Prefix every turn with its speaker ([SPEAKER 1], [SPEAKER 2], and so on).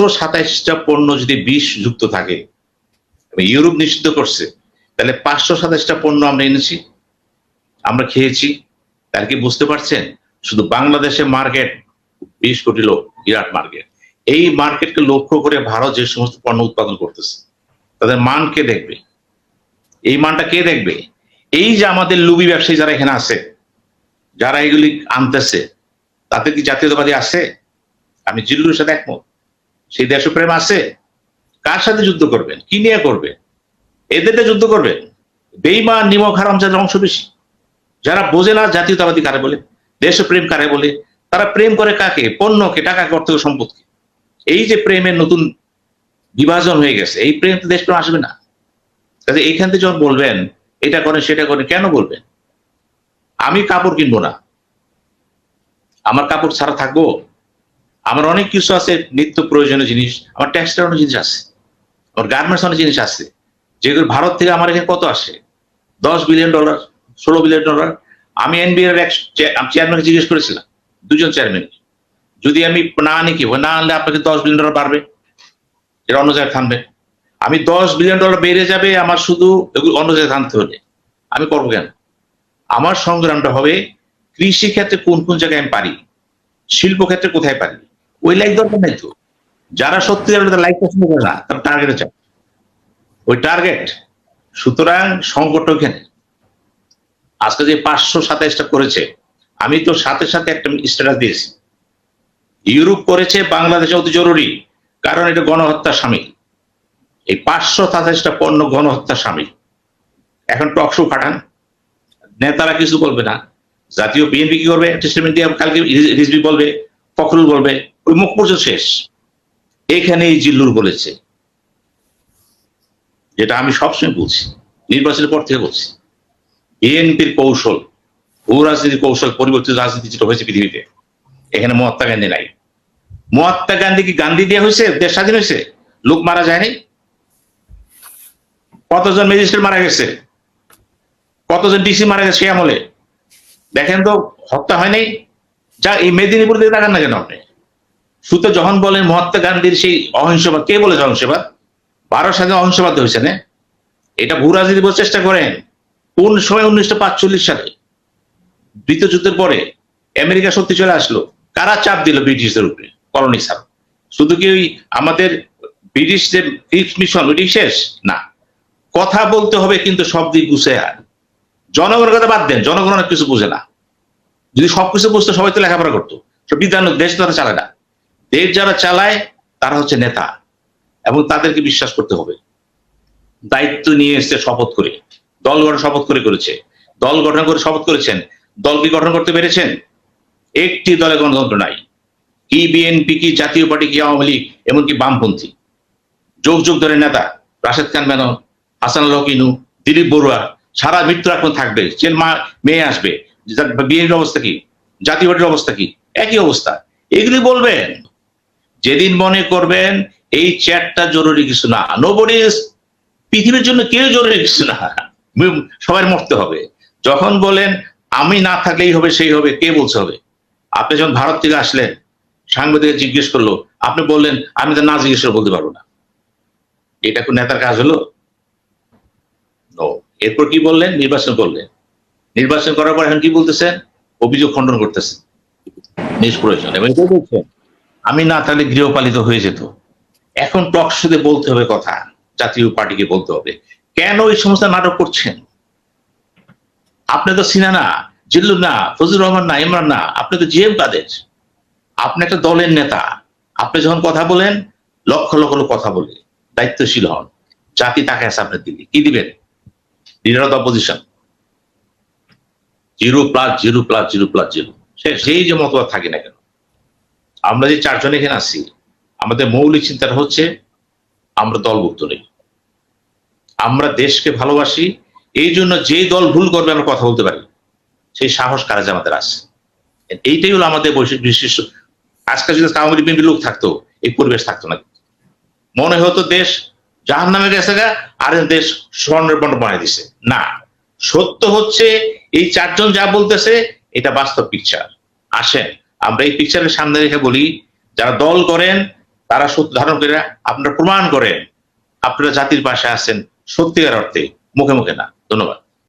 [SPEAKER 1] পাঁচশো সাতাইশটা পণ্য যদি বিষ যুক্ত থাকে ইউরোপ নিষিদ্ধ করছে, তাহলে পাঁচশো সাতাইশটা পণ্য আমরা এনেছি, আমরা খেয়েছি তার কি বুঝতে পারছেন? শুধু বাংলাদেশের মার্কেট, বিশ কোটি লোক, বিরাট মার্কেট। এই মার্কেটকে লক্ষ্য করে ভারত যে সমস্ত পণ্য উৎপাদন করতেছে, তাদের মান কে দেখবে? এই মানটা কে দেখবে? এই যে আমাদের লুবি ব্যবসায়ী যারা এখানে আছে, যারা এগুলি আনতেছে তাতে কি জাতীয়তাবাদী আছে? আমি জিল্লুর সাথে একমত। সেই দেশপ্রেম আছে কার সাথে যুদ্ধ করবেন? কি নিয়ে করবেন? এদেরটা যুদ্ধ করবেন? বেইমান নিমক, হারাম যাদের অংশ বেশি। যারা বোঝে না জাতীয়তাবাদী কারে বলে দেশপ্রেম কারে বলে, তারা প্রেম করে কাকে? পণ্যকে, টাকাকে অর্থ সম্পদকে। এই যে প্রেমের নতুন বিভাজন হয়ে গেছে, এই প্রেম তো দেশপ্রেম আসবে না। কাজে এইখান থেকে যখন বলবেন, এটা করেন, সেটা করেন, কেন বলবেন? আমি কাপড় কিনবো না। আমার কাপড় ছাড়া থাকব? আমার অনেক কিছু আছে, নিত্য প্রয়োজনীয় জিনিস, আমার টেক্সটাইল অনেক জিনিস আছে, আমার গার্মেন্টস অনেক জিনিস আছে। যেগুলো ভারত থেকে আমার এখানে কত আসে? দশ বিলিয়ন ডলার ষোলো বিলিয়ন ডলার আমি এনবিআর এক চেয়ারম্যানকে জিজ্ঞেস করেছিলাম, দুজন চেয়ারম্যান যদি আমি না আনি কি না আনলে আপনাকে দশ বিলিয়ন ডলার বাড়বে, এটা অন্য জায়গায় থামবে। আমি দশ বিলিয়ন ডলার বেড়ে যাবে, আমার শুধু অন্য জায়গায় থামতে হলে। আমি করব কেন? আমার সংগ্রামটা হবে কৃষি ক্ষেত্রে কোন কোন জায়গায় আমি পারি? শিল্প ক্ষেত্রে কোথায় পারি? ওই লাইক দরকার নাই তো। যারা সত্যি লাইক পছন্দ করে না, তারা টার্গেটে চায়। ওই টার্গেট সুতরাং সংকট ওইখানে। আজকে যে পাঁচশো সাতাইশটা করেছে, আমি তো সাথে সাথে একটা স্ট্যাটাস দিয়েছি। ইউরোপ করেছে, বাংলাদেশে অতি জরুরি, কারণ এটা গণহত্যা সামিল এই পাঁচশো সাতাইশটা পণ্য গণহত্যা সামিল এখন টকশো পাঠান। নেতারা কিছু বলবে না। জাতীয় বিএনপি কি করবে? কালকে রিজবি বলবে, ফখরুল বলবে। ওই মুখ পর্যন্ত শেষ। এখানে এই জিল্লুর বলেছে। যেটা আমি সবসময় বলছি, নির্বাচনের পর থেকে বলছি। বিএনপির কৌশল, ভূ রাজনীতির কৌশল পরিবর্তিত রাজনীতি যেটা হয়েছে পৃথিবীতে, এখানে মহাত্মা গান্ধী নাই। মহাত্মা গান্ধী কি গান্ধী দিয়ে হয়েছে? দেশ স্বাধীন হয়েছে? লোক মারা যায়নি কতজন ম্যাজিস্ট্রেট মারা গেছে? কতজন ডিসি মারা গেছে সে আমলে? দেখেন তো, হত্যা হয়নি যা এই মেদিনীপুর দিকে দেখান না কেন আপনি? সুতো যখন বলেন মহাত্মা গান্ধীর সেই অহিংসবাদ, কে বলেছে অহিংসবাদ? ভারত সাথে অহিংসবাদ হয়েছে না? এটা ভূ রাজনীতি চেষ্টা করেন। কোন সময় উনিশশো পাঁচচল্লিশ সালে? দ্বিতীয় যুদ্ধের পরে আমেরিকা সত্যি চলে আসলো। কারা চাপ দিল ব্রিটিশদের উপরে? কলোনি ছাড়া। শুধু কি ওই আমাদের ব্রিটিশদের মিশন ওইটি শেষ? না। কথা বলতে হবে কিন্তু সব দিক গুছে আর জনগণের কথা বাদ দেন। জনগণ অনেক কিছু বুঝে না। যদি সবকিছু বুঝতো, সবাই তো লেখাপড়া করতো। বিদ্যান দেশ তারা চালায় না। দেশ যারা চালায়, তারা হচ্ছে নেতা। এবং তাদেরকে বিশ্বাস করতে হবে। দায়িত্ব নিয়ে এসছে শপথ করে। দল গঠন শপথ করে করেছে। দল গঠন করে শপথ করেছেন। দল কি গঠন করতে পেরেছেন? একটি দলে গণতন্ত্র নাই। কি বিএনপি কি জাতীয় পার্টি, কি আওয়ামী লীগ, এমনকি বামপন্থী। যোগ যোগ ধরে নেতা। রাশেদ খান মেনন হাসান লকিনু দিলীপ বড়ুয়া, সারা মৃত্যু এখন থাকবে। সে মা, মেয়ে আসবে। বিএনপির অবস্থা কি? জাতীয় পার্টির অবস্থা কি? একই অবস্থা। এগুলি বলবেন। যেদিন মনে করবেন এই চ্যাটটা জরুরি কিছু না। নোবডি পৃথিবীর জন্য কেউ জরুরি কিছু না। সবাই মরতে হবে। যখন বলেন, আমি না থাকলেই হবে, সেই হবে, কে বলছে হবে? আপনি যখন ভারত থেকে আসলেন সাংবাদিক জিজ্ঞেস করল, আপনি বললেন, আমি তো না জিজ্ঞেস করে বলতে পারব না। এটা কোন নেতার কাজ হলো? এরপর কি বললেন? নির্বাচন করলেন। নির্বাচন করার পর এখন কি বলতেছেন? অভিযোগ খণ্ডন করতেছেন। নিষ্প্রয়োজন। এবং এটা বলছেন আমি না তাহলে গৃহপালিত হয়ে যেত। এখন টকশুদে বলতে হবে কথা, জাতীয় পার্টিকে বলতে হবে। কেন এই সমস্ত নাটক করছেন? আপনি তো সিনা না জিল্লু না, ফজলুর রহমান না, ইমরান না, আপনি তো জিএম কাদের? আপনি একটা দলের নেতা। আপনি যখন কথা বলেন, লক্ষ লক্ষ লোক কথা বলে, দায়িত্বশীল হন। জাতি তাকে আছে আপনার দিকে কি দিবেন? Leader of opposition zero plus zero plus zero plus zero. সে যেই যে মতবাদ থাকে না কেন? আমরা যে চারজন এখানে আছি, আমাদের মৌলিক চিন্তাটা হচ্ছে আমরা দলভুক্ত নেই। আমরা দেশকে ভালোবাসি, এই জন্য যে দল ভুল করবে আমরা কথা বলতে পারি। সেই সাহস কারা আমাদের আছে। এইটাই হলো আমাদের বৈশিষ্ট্য, বিশিষ্ট। আজকাল যদি আওয়ামী বিএনপি লোক থাকতো, এই পরিবেশ থাকতো না। মনে হতো দেশ জাহান নামে গেছে গা, আর দেশ স্বর্ণের বন্ড বানিয়ে দিছে। না। সত্য হচ্ছে, এই চারজন যা বলতেছে, এটা বাস্তব পিকচার আসেন আমরা এই পিকচারের সামনে রেখে বলি, যারা দল করেন, তারা সত্য ধারণ করে, আপনারা প্রমাণ করেন, আপনারা জাতির পাশে আছেন সত্যিকার অর্থে, মুখে মুখে না। ধন্যবাদ।